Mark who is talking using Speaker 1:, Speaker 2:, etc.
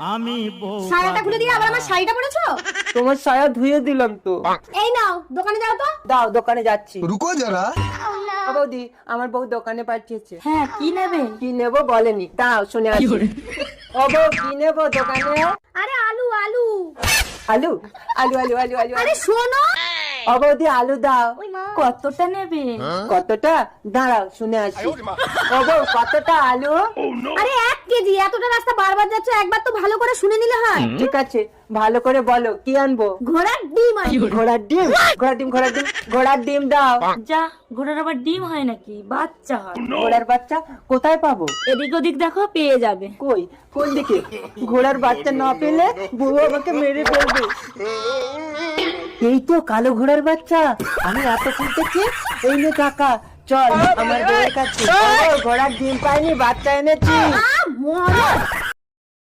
Speaker 1: আমি
Speaker 2: সায়াটা খুলে দিয়ে আবার আমার শাড়িটা পরেছো?
Speaker 3: তোমার সায়া ধুয়ে দিলাম তো।
Speaker 2: এই নাও দোকানে যাও তো।
Speaker 3: দাও দোকানে যাচ্ছি।
Speaker 4: রুকো
Speaker 3: যারা। বৌদি আমার বউ দোকানে পাঠিয়েছে।
Speaker 2: হ্যাঁ কি নেবে?
Speaker 3: কি নেব বলেনি। দাও শুনে আসি। ও বউ কি নেব দোকানে?
Speaker 2: আরে আলু আলু।
Speaker 3: আলু? আলু আলু আলু আলু
Speaker 2: আরে শোনো।
Speaker 3: ও আলু দাও।
Speaker 2: কতটা নেবে?
Speaker 3: কতটা? দাঁড়াও শুনে আসি। কতটা আলু?
Speaker 2: আরে এক কেজি এতটা রাস্তা বারবার যাচ্ছ একবার তো ভালো করে শুনে নিলে হয়।
Speaker 3: ঠিক আছে ভালো করে বলো কি আনব?
Speaker 2: ঘোড়ার ডিম
Speaker 3: ঘোড়ার ডিম? ঘোড়ার ডিম ঘোড়ার ডিম ঘোড়ার ডিম দাও।
Speaker 5: যা ঘোড়ার আবার ডিম হয় নাকি? বাচ্চা হয়।
Speaker 3: ঘোড়ার বাচ্চা কোথায় পাবো?
Speaker 5: এদিক ওদিক দেখো পেয়ে যাবে।
Speaker 3: কই? কোন দিকে? ঘোড়ার বাচ্চা না পেলে বুড়ো আমাকে মেরে ফেলবে। এই তো কালো ঘোড়ার বাচ্চা। আমি এত খুঁজতেছি এই নে কাকা চল আমার বউয়ের কাছে। ঘোড়ার ডিম পাইনি বাচ্চা এনেছি।
Speaker 2: মরো।